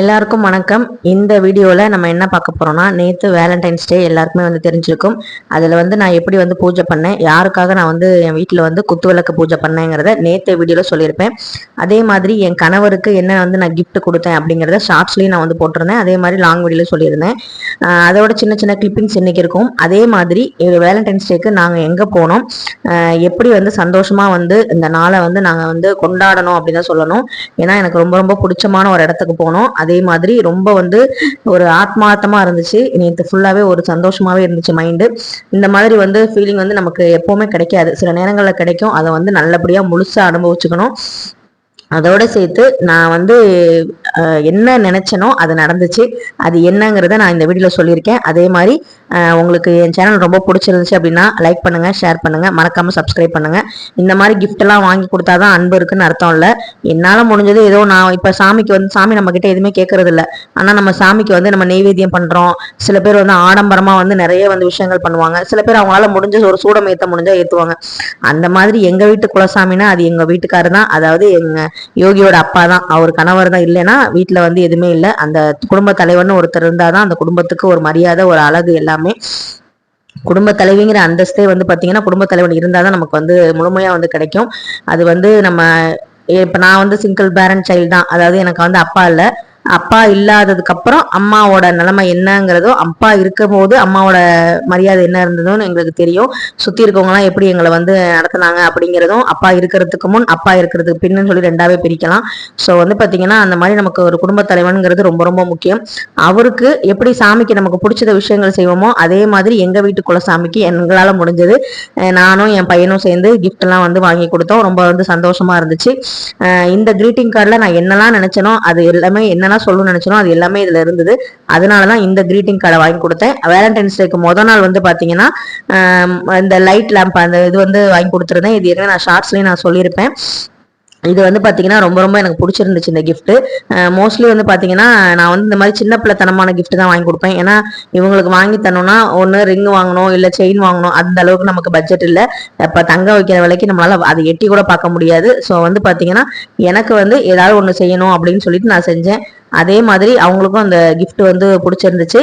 எல்லாருக்கும் வணக்கம். இந்த வீடியோவில் நம்ம என்ன பார்க்க போகிறோம்னா நேற்று வேலண்டைன்ஸ் டே எல்லாருக்குமே வந்து தெரிஞ்சிருக்கும். அதில் வந்து நான் எப்படி வந்து பூஜை பண்ணேன் யாருக்காக நான் வந்து என் வீட்டில் வந்து குத்து விளக்கு பூஜை பண்ணேங்கிறத நேற்று வீடியோவில் சொல்லியிருப்பேன். அதே மாதிரி என் கணவருக்கு என்ன வந்து நான் கிஃப்ட் கொடுத்தேன் அப்படிங்கிறத ஷார்ட்ஸ்லேயும் நான் வந்து போட்டிருந்தேன். அதே மாதிரி லாங் வீடியோவில் சொல்லியிருந்தேன். அதோட சின்ன சின்ன கிளிப்பிங்ஸ் இன்னைக்கு இருக்கும். அதே மாதிரி வேலண்டைன்ஸ் டேக்கு நாங்கள் எங்கே போனோம்? எப்படி வந்து சந்தோஷமாக வந்து இந்த நாளை வந்து நாங்கள் வந்து கொண்டாடணும் அப்படின்னு தான் சொல்லணும். ஏன்னா எனக்கு ரொம்ப ரொம்ப பிடிச்சமான ஒரு இடத்துக்கு போனோம். அதே மாதிரி ரொம்ப வந்து ஒரு ஆத்மார்த்தமாக இருந்துச்சு. நேற்று ஃபுல்லாகவே ஒரு சந்தோஷமாகவே இருந்துச்சு மைண்டு இந்த மாதிரி வந்து ஃபீலிங் வந்து நமக்கு எப்போவுமே கிடைக்காது. சில நேரங்களில் கிடைக்கும். அதை வந்து நல்லபடியாக முழுசாக அனுபவிச்சுக்கணும். அதோட சேர்த்து நான் வந்து என்ன நினைச்சனோ அது நடந்துச்சு. அது என்னங்கிறத நான் இந்த வீடியோல சொல்லியிருக்கேன். அதே மாதிரி உங்களுக்கு என் சேனல் ரொம்ப பிடிச்சிருந்துச்சு அப்படின்னா லைக் பண்ணுங்கள் ஷேர் பண்ணுங்கள் மறக்காமல் சப்ஸ்கிரைப் பண்ணுங்க. இந்த மாதிரி கிஃப்டெல்லாம் வாங்கி கொடுத்தா தான் அன்பு இருக்குன்னு அர்த்தம் இல்லை. என்னால் முடிஞ்சது ஏதோ நான் இப்போ சாமிக்கு வந்து சாமி நம்மக்கிட்ட எதுவுமே கேட்கறது இல்லை. ஆனால் நம்ம சாமிக்கு வந்து நம்ம நெய்வேத்தியம் பண்ணுறோம் சில பேர் வந்து ஆடம்பரமாக வந்து நிறைய வந்து விஷயங்கள் பண்ணுவாங்க. சில பேர் அவங்களால முடிஞ்ச ஒரு சூடம் ஏற்ற முடிஞ்சால் ஏற்றுவாங்க அந்த மாதிரி எங்கள் வீட்டு குலசாமினா அது எங்கள் வீட்டுக்காரர் தான் அதாவது எங்கள் யோகியோட அப்பா தான் அவர் கணவர் தான் இல்லைன்னா வீட்டில் வந்து எதுவுமே இல்லை. அந்த குடும்ப தலைவர்னு ஒருத்தர் இருந்தாதான் அந்த குடும்பத்துக்கு ஒரு மரியாதை ஒரு அழகு எல்லாமே. குடும்ப தலைவிங்கிற அந்தஸ்தே வந்து பார்த்தீங்கன்னா குடும்ப தலைவன் இருந்தாதான் நமக்கு வந்து முழுமையாக வந்து கிடைக்கும். அது வந்து நம்ம இப்போ நான் வந்து சிங்கிள் பேரண்ட் சைல்டு தான். அதாவது எனக்கு வந்து அப்பா இல்லை. அப்பா இல்லாததுக்கு அப்புறம் அம்மாவோட நிலைமை என்னங்கிறதோ அப்பா இருக்கும் போது அம்மாவோட மரியாதை என்ன இருந்ததுன்னு எங்களுக்கு தெரியும். சுத்தி இருக்கவங்கலாம் எப்படி எங்களை வந்து நடத்தினாங்க அப்படிங்கிறதும் அப்பா இருக்கிறதுக்கு முன் அப்பா இருக்கிறதுக்கு பின்னு சொல்லி ரெண்டாவே பிரிக்கலாம். ஸோ வந்து பாத்தீங்கன்னா அந்த மாதிரி நமக்கு ஒரு குடும்ப தலைவனுங்கிறது ரொம்ப ரொம்ப முக்கியம். அவருக்கு எப்படி சாமிக்கு நமக்கு பிடிச்சத விஷயங்கள் செய்வோமோ அதே மாதிரி எங்க வீட்டுக்குள்ள சாமிக்கு எங்களால முடிஞ்சது. நானும் என் பையனும் சேர்ந்து கிஃப்ட் எல்லாம் வந்து வாங்கி கொடுத்தோம். ரொம்ப வந்து சந்தோஷமா இருந்துச்சு. இந்த கிரீட்டிங் கார்டில் நான் என்னெல்லாம் நினைச்சனோ அது எல்லாமே என்னென்ன என்னெல்லாம் சொல்லணும்னு நினைச்சனோ அது எல்லாமே இதுல இருந்தது. அதனால தான் இந்த க்ரீட்டிங் கார்டை வாங்கி கொடுத்தேன். வேலண்டைன்ஸ் டேக்கு முத நாள் வந்து பாத்தீங்கன்னா இந்த லைட் லேம்ப் அந்த இது வந்து வாங்கி கொடுத்துருந்தேன். இது ஏற்கனவே நான் ஷார்ட்ஸ்லேயும் நான் சொல்லியிருப்பேன். இது வந்து பார்த்தீங்கன்னா ரொம்ப ரொம்ப எனக்கு பிடிச்சிருந்துச்சு இந்த கிஃப்ட்டு மோஸ்ட்லி வந்து பார்த்தீங்கன்னா நான் வந்து இந்த மாதிரி சின்ன பிள்ளைத்தனமான கிஃப்ட் தான் வாங்கி கொடுப்பேன். ஏன்னா இவங்களுக்கு வாங்கி தரணும்னா ஒன்று ரிங் வாங்கணும் இல்லை செயின் வாங்கணும் அந்த அளவுக்கு நமக்கு பட்ஜெட் இல்லை. இப்போ தங்க வைக்கிற விலைக்கு நம்மளால் அதை எட்டி கூட பார்க்க முடியாது. ஸோ வந்து பார்த்தீங்கன்னா எனக்கு வந்து ஏதாவது ஒன்று செய்யணும் அப்படின்னு சொல்லிட்டு நான் செஞ்சேன். அதே மாதிரி அவங்களுக்கும் அந்த கிஃப்ட் வந்து பிடிச்சிருந்துச்சு.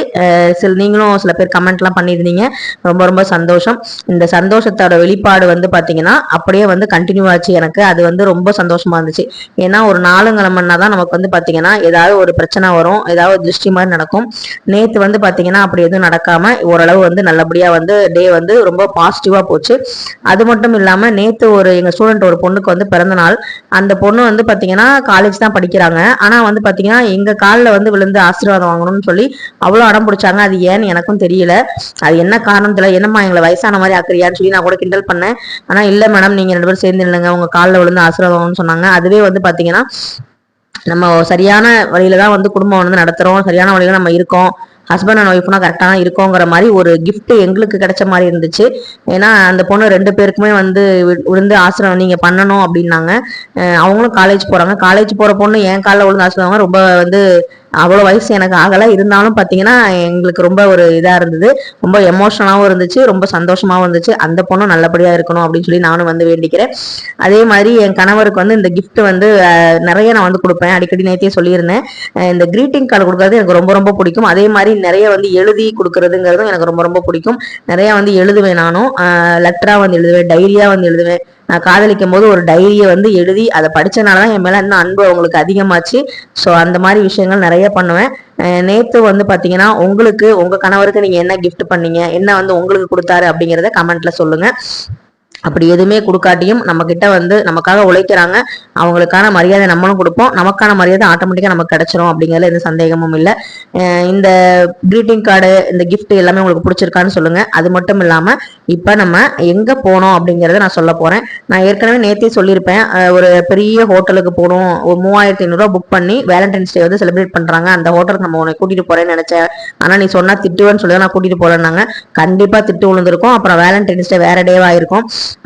சில நீங்களும் சில பேர் கமெண்ட்லாம் பண்ணியிருந்தீங்க. ரொம்ப ரொம்ப சந்தோஷம். இந்த சந்தோஷத்தோட வெளிப்பாடு வந்து பார்த்தீங்கன்னா அப்படியே வந்து கண்டினியூ ஆச்சு எனக்கு. அது வந்து ரொம்ப சந்தோஷமா இருந்துச்சு. ஏன்னா ஒரு நாலுங்கிழமைனா தான் நமக்கு வந்து பார்த்தீங்கன்னா ஏதாவது ஒரு பிரச்சனை வரும். ஏதாவது திருஷ்டி மாதிரி நடக்கும். நேற்று வந்து பார்த்தீங்கன்னா அப்படி எதுவும் நடக்காமல் ஓரளவு வந்து நல்லபடியாக வந்து டே வந்து ரொம்ப பாசிட்டிவாக போச்சு. அது மட்டும் இல்லாமல் நேற்று ஒரு எங்கள் ஸ்டூடெண்ட் ஒரு பொண்ணுக்கு வந்து பிறந்த நாள். அந்த பொண்ணு வந்து பார்த்தீங்கன்னா காலேஜ் தான் படிக்கிறாங்க. ஆனால் வந்து பார்த்தீங்கன்னா எங்க காலில் வந்து விழுந்து ஆசீர்வாதம் வாங்கணும்னு சொல்லி அவ்வளோ அடம் பிடிச்சாங்க. அது ஏன்னு எனக்கும் தெரியல. அது என்ன காரணம் என்னம்மா எங்களை வயசான மாதிரி ஆக்குறியான்னு சொல்லி நான் கூட கிண்டல் பண்ணேன். ஆனா இல்ல மேடம் நீங்க ரெண்டு பேரும் சேர்ந்து இல்லைங்க உங்க காலில் விழுந்து ஆசீர்வாதம் வாங்கணும்னு சொன்னாங்க. அதுவே வந்து பாத்தீங்கன்னா நம்ம சரியான வழியில தான் வந்து குடும்பம் வந்து நடத்துறோம். சரியான வழியில நம்ம இருக்கோம். ஹஸ்பண்ட் அண்ட் ஒய்ஃப்னா கரெக்டாக இருக்கோங்கிற மாதிரி ஒரு கிஃப்ட் எங்களுக்கு கிடைச்ச மாதிரி இருந்துச்சு. ஏன்னா அந்த பொண்ணு ரெண்டு பேருக்குமே வந்து விழுந்து ஆசிரம் நீங்கள் பண்ணணும் அப்படின்னாங்க. அவங்களும் காலேஜ் போகிறாங்க காலேஜ் போகிற பொண்ணு என் காலில் விழுந்து ஆசிரமம் ரொம்ப வந்து அவ்வளோ வயசு எனக்கு ஆகலை. இருந்தாலும் பார்த்தீங்கன்னா எங்களுக்கு ரொம்ப ஒரு இதாக இருந்தது. ரொம்ப எமோஷனலாகவும் இருந்துச்சு. ரொம்ப சந்தோஷமாகவும் இருந்துச்சு. அந்த பொண்ணும் நல்லபடியாக இருக்கணும் அப்படின்னு சொல்லி நானும் வந்து வேண்டிக்கிறேன். அதே மாதிரி என் கணவருக்கு வந்து இந்த கிஃப்ட் வந்து நிறைய நான் வந்து கொடுப்பேன். அடிக்கடி நேற்றே சொல்லியிருந்தேன். இந்த க்ரீட்டிங் கார்டு கொடுக்கறது எனக்கு ரொம்ப ரொம்ப பிடிக்கும். அதே மாதிரி நிறைய வந்து எழுதி கொடுக்கறதுங்கிறதும் எனக்கு ரொம்ப ரொம்ப பிடிக்கும். நிறைய வந்து எழுதுவேன் நானும். லெட்டராக வந்து எழுதுவேன். டைரியாக வந்து எழுதுவேன். நான் காதலிக்கும் போது ஒரு டைரியை வந்து எழுதி அதை படித்தனால தான் என் மேலே இன்னும் அன்பு அவங்களுக்கு அதிகமாச்சு. ஸோ அந்த மாதிரி விஷயங்கள் நிறைய பண்ணுவேன். நேற்று நேத்து வந்து பார்த்தீங்கன்னா உங்களுக்கு உங்க கணவருக்கு நீங்க என்ன கிஃப்ட் பண்ணீங்க? என்ன வந்து உங்களுக்கு கொடுத்தாரு அப்படிங்கிறத கமெண்ட்ல சொல்லுங்க. அப்படி எதுவுமே கொடுக்காட்டியும் நம்ம கிட்ட வந்து நமக்காக உழைக்கிறாங்க. அவங்களுக்கான மரியாதை நம்மளும் கொடுப்போம். நமக்கான மரியாதை ஆட்டோமேட்டிக்காக நமக்கு கிடைச்சிரும் அப்படிங்கிறதுல எந்த சந்தேகமும் இல்லை. இந்த க்ரீட்டிங் கார்டு இந்த கிஃப்ட் எல்லாமே உங்களுக்கு பிடிச்சிருக்கான்னு சொல்லுங்க. அது மட்டும் இல்லாமல் இப்போ நம்ம எங்கே போனோம் அப்படிங்கிறத நான் சொல்ல போகிறேன் நான் ஏற்கனவே நேற்றே சொல்லியிருப்பேன் ஒரு பெரிய ஹோட்டலுக்கு போகணும் ஒரு மூவாயிரத்தி ஐநூறுரூவா புக் பண்ணி வேலண்டைன்ஸ் டே வந்து செலிப்ரேட் பண்ணுறாங்க அந்த ஹோட்டலுக்கு நம்ம உன்னை கூட்டிகிட்டு போகிறேன்னு நினச்சேன். ஆனால் நீ சொன்னால் திட்டுவேன்னு சொல்லி தான் நான் கூட்டிகிட்டு போகிறேன்னாங்க கண்டிப்பாக திட்டு விழுந்திருக்கும். அப்புறம் வேலண்டைன்ஸ் டே வேற டேவாக இருக்கும்.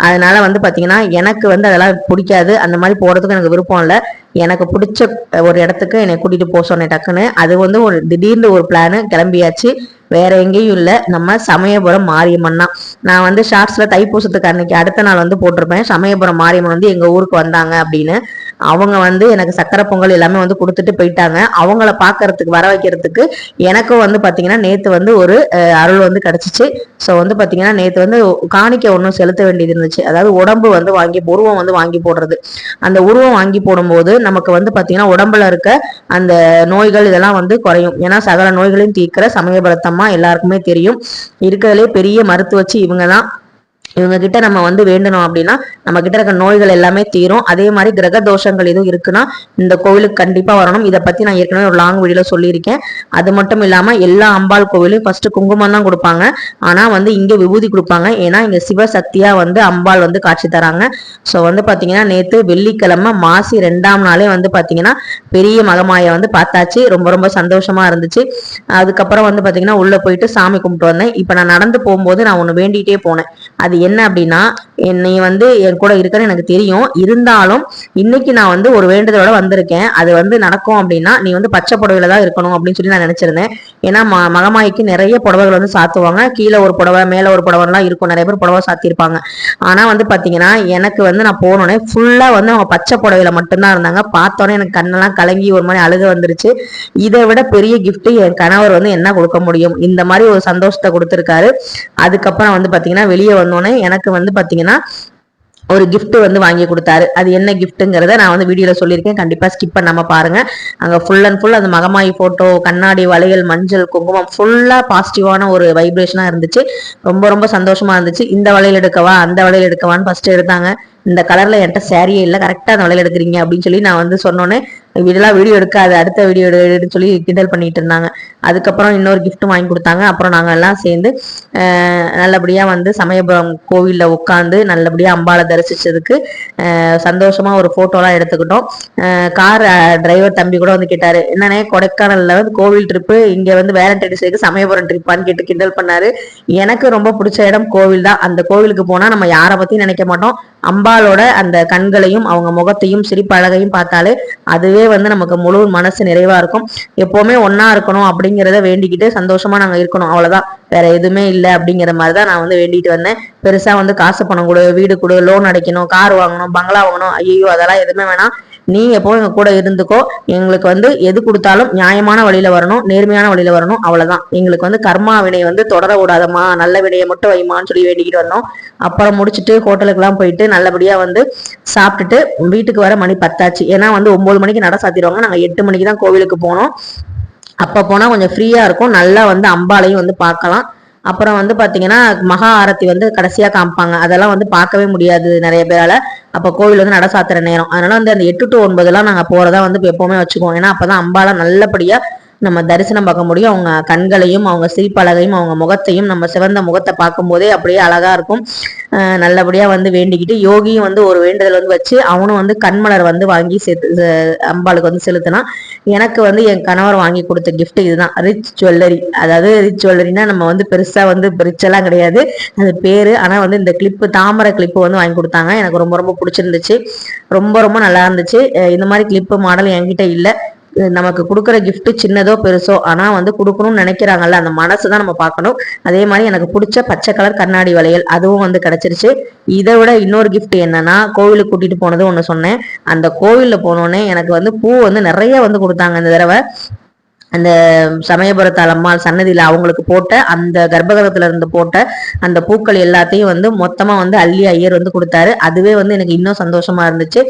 அதனால் வந்து பார்த்தீங்கன்னா எனக்கு வந்து அதெல்லாம் பிடிக்காது. அந்த மாதிரி போகிறதுக்கு எனக்கு விருப்பம் இல்லை. எனக்கு பிடிச்ச ஒரு இடத்துக்கு என்னை கூட்டிகிட்டு போக சொன்னேன் டக்குன்னு. அது வந்து ஒரு திடீர்னு ஒரு பிளானு கிளம்பியாச்சு. வேற எங்கேயும் இல்லை. நம்ம சமயபுரம் மாரியம்மன் தான். நான் வந்து ஷார்ட்ஸ்ல தைப்பூசத்துக்கு அன்னைக்கு அடுத்த நாள் வந்து போட்டிருப்பேன். சமயபுரம் மாரியம்மன் வந்து எங்க ஊருக்கு வந்தாங்க அப்படின்னு அவங்க வந்து எனக்கு சக்கரை பொங்கல் எல்லாமே வந்து கொடுத்துட்டு போயிட்டாங்க. அவங்கள பார்க்கறதுக்கு வர வைக்கிறதுக்கு எனக்கும் வந்து பார்த்தீங்கன்னா நேற்று வந்து ஒரு அருள் வந்து கிடச்சிச்சு. ஸோ வந்து பார்த்தீங்கன்னா நேற்று வந்து காணிக்க ஒன்றும் செலுத்த வேண்டியது இருந்துச்சு. அதாவது உடம்பு வந்து வாங்கி உருவம் வந்து வாங்கி போடுறது. அந்த உருவம் வாங்கி போடும்போது நமக்கு வந்து பார்த்தீங்கன்னா உடம்புல இருக்க அந்த நோய்கள் இதெல்லாம் வந்து குறையும். ஏன்னா சகல நோய்களையும் தீர்க்கிற சமயபுரத்தம்மா எல்லாருக்குமே தெரியும். இருக்கிறதுலே பெரிய மருத்துவச்சு இவங்க தான் இவங்க கிட்ட நம்ம வந்து வேண்டணும் அப்படின்னா நம்ம கிட்ட இருக்க நோய்கள் எல்லாமே தீரும். அதே மாதிரி கிரக தோஷங்கள் எதுவும் இருக்குன்னா இந்த கோவிலுக்கு கண்டிப்பா வரணும். இதை பத்தி நான் ஏற்கனவே ஒரு லாங் வீடியோல சொல்லியிருக்கேன். அது மட்டும் இல்லாம எல்லா அம்பாள் கோவிலும் ஃபர்ஸ்ட் குங்குமம் தான் கொடுப்பாங்க. ஆனா வந்து இங்க விபூதி கொடுப்பாங்க. ஏன்னா இங்க சிவசக்தியா வந்து அம்பாள் வந்து காட்சி தராங்க. ஸோ வந்து பாத்தீங்கன்னா நேத்து வெள்ளிக்கிழமை மாசி ரெண்டாம் நாளே வந்து பாத்தீங்கன்னா பெரிய மகமாயை வந்து பார்த்தாச்சு. ரொம்ப ரொம்ப சந்தோஷமா இருந்துச்சு. அதுக்கப்புறம் வந்து பாத்தீங்கன்னா உள்ள போயிட்டு சாமி கும்பிட்டு வந்தேன். இப்போ நான் நடந்து போகும்போது நான் ஒன்று வேண்டிகிட்டே போனேன். அது என்ன அப்படின்னா நீ வந்து என் கூட இருக்கன்னு எனக்கு தெரியும். இருந்தாலும் இன்னைக்கு நான் வந்து ஒரு வேண்டுதலோட வந்திருக்கேன். அது வந்து நடக்கும் அப்படின்னா நீ வந்து பச்சை புடவையில தான் இருக்கணும் அப்படின்னு சொல்லி நான் நினைச்சிருந்தேன். ஏன்னா ம மகமாய்க்கு நிறைய புடவைகள் வந்து சாத்துவாங்க. கீழே ஒரு புடவை மேலே ஒரு புடவைலாம் இருக்கும். நிறைய பேர் புடவை சாத்திருப்பாங்க ஆனா வந்து பாத்தீங்கன்னா எனக்கு வந்து நான் போனோடனே ஃபுல்லா வந்து அவங்க பச்சை புடவையில மட்டும்தான் இருந்தாங்க. பார்த்தோன்னே எனக்கு கண்ணெல்லாம் கலங்கி ஒரு மாதிரி அழுக வந்துருச்சு. இதை விட பெரிய கிஃப்ட் என் கணவர் வந்து என்ன கொடுக்க முடியும்? இந்த மாதிரி ஒரு சந்தோஷத்தை கொடுத்துருக்காரு. அதுக்கப்புறம் வந்து பாத்தீங்கன்னா வெளியே வந்தோடனே எனக்கு வந்து பாத்தீங்கன்னா ஒரு கிஃப்ட் வந்து வாங்கி கொடுத்தாரு. அது என்ன கிஃப்ட்டுங்கிறத நான் வந்து வீடியோல சொல்லியிருக்கேன். கண்டிப்பா ஸ்கிப் பண்ணாம பாருங்க. அங்க ஃபுல் அண்ட் ஃபுல் அந்த மகமாயி போட்டோ கண்ணாடி வளையல் மஞ்சள் குங்குமம் ஃபுல்லா பாசிட்டிவான ஒரு வைப்ரேஷனா இருந்துச்சு. ரொம்ப ரொம்ப சந்தோஷமா இருந்துச்சு. இந்த வளையல் எடுக்கவா அந்த வளையல் எடுக்கவான்னு ஃபர்ஸ்ட் எடுத்தாங்க. இந்த கலர்ல என்கிட்ட சேரீயே இல்லை கரெக்டா அந்த வளையல் எடுக்கிறீங்க அப்படின்னு சொல்லி நான் வந்து சொன்னோன்னே இதெல்லாம் வீடியோ எடுக்காது அடுத்த வீடியோ எடுன்னு சொல்லி கிண்டல் பண்ணிட்டு இருந்தாங்க. அதுக்கப்புறம் இன்னொரு கிஃப்ட்டும் வாங்கி கொடுத்தாங்க. அப்புறம் நாங்கள் எல்லாம் சேர்ந்து நல்லபடியாக வந்து சமயபுரம் கோவிலில் உட்காந்து நல்லபடியாக அம்பாளை தரிசிச்சதுக்கு சந்தோஷமாக ஒரு ஃபோட்டோலாம் எடுத்துக்கிட்டோம். கார் டிரைவர் தம்பி கூட வந்து கேட்டார் என்னன்னே கொடைக்கானலில் வந்து கோவில் ட்ரிப்பு இங்கே வந்து வேலண்டைன்ஸ் டேக்கு சமயபுரம் ட்ரிப்பான்னு கேட்டு கிண்டல் பண்ணாரு. எனக்கு ரொம்ப பிடிச்ச இடம் கோவில் தான். அந்த கோவிலுக்கு போனால் நம்ம யாரை பற்றியும் நினைக்க மாட்டோம். அம்பாலோட அந்த கண்களையும் அவங்க முகத்தையும் சிரிப்பழகையும் பார்த்தாலே அதுவே வந்து நமக்கு முழு மனசு நிறைவா இருக்கும். எப்பவுமே ஒன்னா இருக்கணும் அப்படிங்கிறத வேண்டிக்கிட்டு சந்தோஷமா நாங்க இருக்கணும். அவ்வளவுதான். வேற எதுவுமே இல்லை அப்படிங்கிற மாதிரி தான் நான் வந்து வேண்டிட்டு வந்தேன். பெருசா வந்து காசு பணம் கொடு வீடு கொடு லோன் அடைக்கணும் கார் வாங்கணும் பங்களா வாங்கணும். ஐயோ அதெல்லாம் எதுவுமே வேணாம். நீ எப்பவும் எங்க கூட இருந்துக்கோ. எங்களுக்கு வந்து எது கொடுத்தாலும் நியாயமான வழியில வரணும் நேர்மையான வழியில வரணும் அவ்வளவுதான். எங்களுக்கு வந்து கர்மா வினை வந்து தொடர விடாதம்மா நல்ல வினையை மட்டும் வைமான்னு சொல்லி வேண்டிக்கிட்டு வந்தோம். அப்புறம் முடிச்சுட்டு ஹோட்டலுக்குலாம் போயிட்டு நல்லபடியா வந்து சாப்பிட்டுட்டு வீட்டுக்கு வர மணி பத்தாச்சு. ஏன்னா வந்து ஒன்பது மணிக்கு நட சாத்திடுவாங்க. நாங்க எட்டு மணிக்கு தான் கோவிலுக்கு போனோம். அப்ப போனா கொஞ்சம் ஃப்ரீயா இருக்கும். நல்லா வந்து அம்பாளையும் வந்து பார்க்கலாம். அப்புறம் வந்து பாத்தீங்கன்னா மகா ஆரத்தி வந்து கடைசியா காமிப்பாங்க. அதெல்லாம் வந்து பார்க்கவே முடியாது நிறைய பேரால. அப்போ கோவில் வந்து நட சாத்துற நேரம். அதனால வந்து அந்த எட்டு டு ஒன்பதுலாம் நாங்கள் போறதா வந்து எப்போவுமே வச்சுக்குவோம். ஏன்னா அப்பதான் அம்பாலாம் நல்லபடியாக நம்ம தரிசனம் பார்க்க முடியும். அவங்க கண்களையும் அவங்க சிரிப்பழகையும் அவங்க முகத்தையும் நம்ம சிவந்த முகத்தை பார்க்கும்போதே அப்படியே அழகா இருக்கும். நல்லபடியா வந்து வேண்டிக்கிட்டு யோகியும் வந்து ஒரு வேண்டுதல் வந்து வச்சு அவனும் வந்து கண்மலர் வந்து வாங்கி சேர்த்து அம்பாளுக்கு வந்து செலுத்தினான் எனக்கு வந்து என் கணவர் வாங்கி கொடுத்த கிஃப்ட் இதுதான். ரிச் ஜுவல்லரி அதாவது ரிச் ஜுவல்லரினா நம்ம வந்து பெருசா வந்து ரிச் எல்லாம் கிடையாது. அது பேரு. ஆனா வந்து இந்த கிளிப்பு தாமரை கிளிப்பு வந்து வாங்கி கொடுத்தாங்க. எனக்கு ரொம்ப ரொம்ப பிடிச்சிருந்துச்சு. ரொம்ப ரொம்ப நல்லா இருந்துச்சு. இந்த மாதிரி கிளிப்பு மாடல் என்கிட்ட இல்லை. நமக்கு கொடுக்குற கிஃப்ட் சின்னதோ பெருசோ ஆனா வந்து கொடுக்கணும்னு நினைக்கிறாங்கல்ல அந்த மனசு தான் நம்ம பார்க்கணும். அதே மாதிரி எனக்கு பிடிச்ச பச்சை கலர் கண்ணாடி வளையல் அதுவும் வந்து கிடைச்சிருச்சு. இதை விட இன்னொரு கிஃப்ட் என்னன்னா கோவிலுக்கு கூட்டிட்டு போனது ஒன்று சொன்னேன். அந்த கோவிலில் போனோடனே எனக்கு வந்து பூ வந்து நிறைய வந்து கொடுத்தாங்க இந்த தடவை. அந்த சமயபுரத்தால் அம்மாள் சன்னதியில் அவங்களுக்கு போட்ட அந்த கர்ப்பகிரகத்துல இருந்து போட்ட அந்த பூக்கள் எல்லாத்தையும் வந்து மொத்தமா வந்து அள்ளி ஐயர் வந்து கொடுத்தாரு. அதுவே வந்து எனக்கு இன்னும் சந்தோஷமா இருந்துச்சு.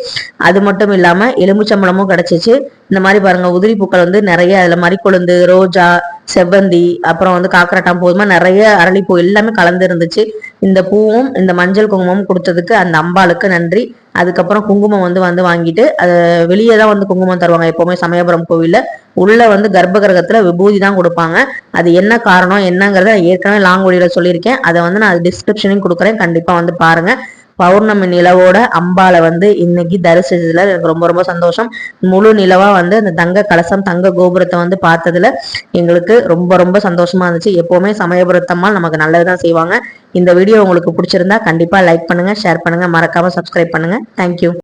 அது மட்டும் இல்லாம எலுமிச்சம்பழமும் கிடைச்சிச்சு. இந்த மாதிரி பாருங்க உதிரி பூக்கள் வந்து நிறைய அதுல மறிக்கொழுந்து ரோஜா செவ்வந்தி அப்புறம் வந்து காக்கரட்டாம் போதுமா நிறைய அரளிப்பூ எல்லாமே கலந்து இருந்துச்சு. இந்த பூவும் இந்த மஞ்சள் குங்குமமும் கொடுத்ததுக்கு அந்த அம்பாளுக்கு நன்றி. அதுக்கப்புறம் குங்குமம் வந்து வந்து வாங்கிட்டு அது வெளியே தான் வந்து குங்குமம் தருவாங்க. எப்பவுமே சமயபுரம் கோவிலில். உள்ள வந்து கர்ப்ப கிரகத்தில் விபூதி தான் கொடுப்பாங்க. அது என்ன காரணம் என்னங்கிறத நான் ஏற்கனவே லாங் சொல்லியிருக்கேன். அதை வந்து நான் டிஸ்கிரிப்ஷனையும் கொடுக்குறேன். கண்டிப்பாக வந்து பாருங்க. பௌர்ணமி நிலவோட அம்பாளை வந்து இன்னைக்கு தரிசிச்சதுல எனக்கு ரொம்ப ரொம்ப சந்தோஷம். முழு நிலவா வந்து அந்த தங்க கலசம் தங்க கோபுரத்தை வந்து பார்த்ததுல எங்களுக்கு ரொம்ப ரொம்ப சந்தோஷமா இருந்துச்சு. எப்பவுமே சமயபுரத்தம்மாள் நமக்கு நல்லதுதான் செய்வாங்க. இந்த வீடியோ உங்களுக்கு பிடிச்சிருந்தா கண்டிப்பாக லைக் பண்ணுங்கள் ஷேர் பண்ணுங்கள் மறக்காமல் சப்ஸ்கிரைப் பண்ணுங்க. தேங்க்யூ